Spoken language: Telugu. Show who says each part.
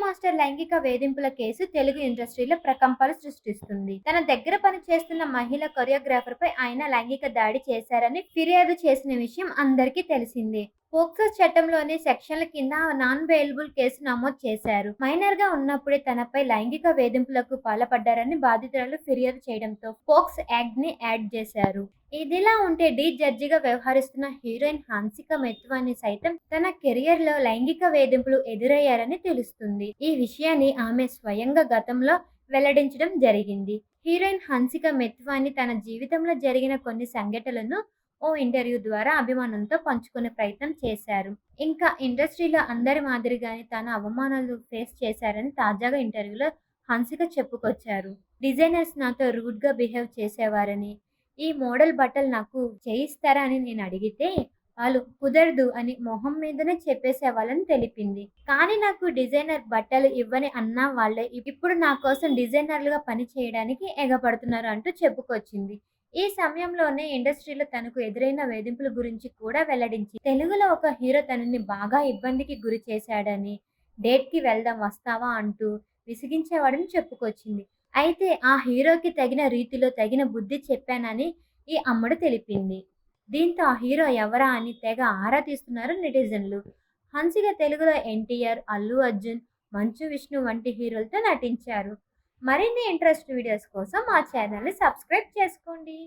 Speaker 1: మాస్టర్ లైంగిక వేధింపుల కేసు తెలుగు ఇండస్ట్రీలో ప్రకంపాలు సృష్టిస్తుంది. తన దగ్గర పని చేస్తున్న మహిళ కొరియోగ్రాఫర్ పై ఆయన లైంగిక దాడి చేశారని ఫిర్యాదు చేసిన విషయం అందరికీ తెలిసిందే. పోక్సో చట్టంలోని సెక్షన్ల కింద నాన్ బెయిలబుల్ కేసు నమోదు చేశారు. మైనర్గా ఉన్నప్పుడే తనపై లైంగిక వేధింపులకు పాల్పడ్డారని బాధితురాలు ఫిర్యాదు చేయడంతో పోక్స్ యాక్ట్ని యాడ్ చేశారు. ఇదిలా ఉంటే డి జడ్జిగా వ్యవహరిస్తున్న హీరోయిన్ హాన్సిక మెత్వాని సైతం తన కెరియర్లో లైంగిక వేధింపులు ఎదురయ్యారని తెలుస్తుంది. ఈ విషయాన్ని ఆమె స్వయంగా గతంలో వెల్లడించడం జరిగింది. హీరోయిన్ హన్సిక మెత్వాని తన జీవితంలో జరిగిన కొన్ని సంఘటనలను ఓ ఇంటర్వ్యూ ద్వారా అభిమానంతో పంచుకునే ప్రయత్నం చేశారు. ఇంకా ఇండస్ట్రీలో అందరి మాదిరిగానే తన అవమానాలు ఫేస్ చేశారని తాజాగా ఇంటర్వ్యూలో హన్సిక చెప్పుకొచ్చారు. డిజైనర్స్ నాతో రూడ్గా బిహేవ్ చేసేవారని ఈ మోడల్ బట్టలు నాకు చేయిస్తారా అని నేను అడిగితే వాళ్ళు కుదరదు అని మొహం మీదనే చెప్పేసేవాళ్ళని తెలిపింది. కానీ నాకు డిజైనర్ బట్టలు ఇవ్వని అన్న వాళ్ళే ఇప్పుడు నా కోసం డిజైనర్లుగా పని చేయడానికి ఎగపడుతున్నారు అంటూ చెప్పుకొచ్చింది. ఈ సమయంలోనే ఇండస్ట్రీలో తనకు ఎదురైన వేధింపుల గురించి కూడా వెల్లడించి తెలుగులో ఒక హీరో తనని బాగా ఇబ్బందికి గురి చేశాడని డేట్కి వెళ్దాం వస్తావా అంటూ విసిగించేవాడని చెప్పుకొచ్చింది. అయితే ఆ హీరోకి తగిన రీతిలో తగిన బుద్ధి చెప్పానని ఈ అమ్మడు తెలిపింది. దీంతో ఆ హీరో ఎవరా అని తెగ ఆరా తీస్తున్నారు నెటిజన్లు. హన్సిగా తెలుగులో ఎన్టీఆర్ అల్లు అర్జున్ మంచు విష్ణు వంటి హీరోలతో నటించారు. మరిన్ని ఇంట్రెస్ట్ వీడియోస్ కోసం మా ఛానల్ని సబ్స్క్రైబ్ చేసుకోండి.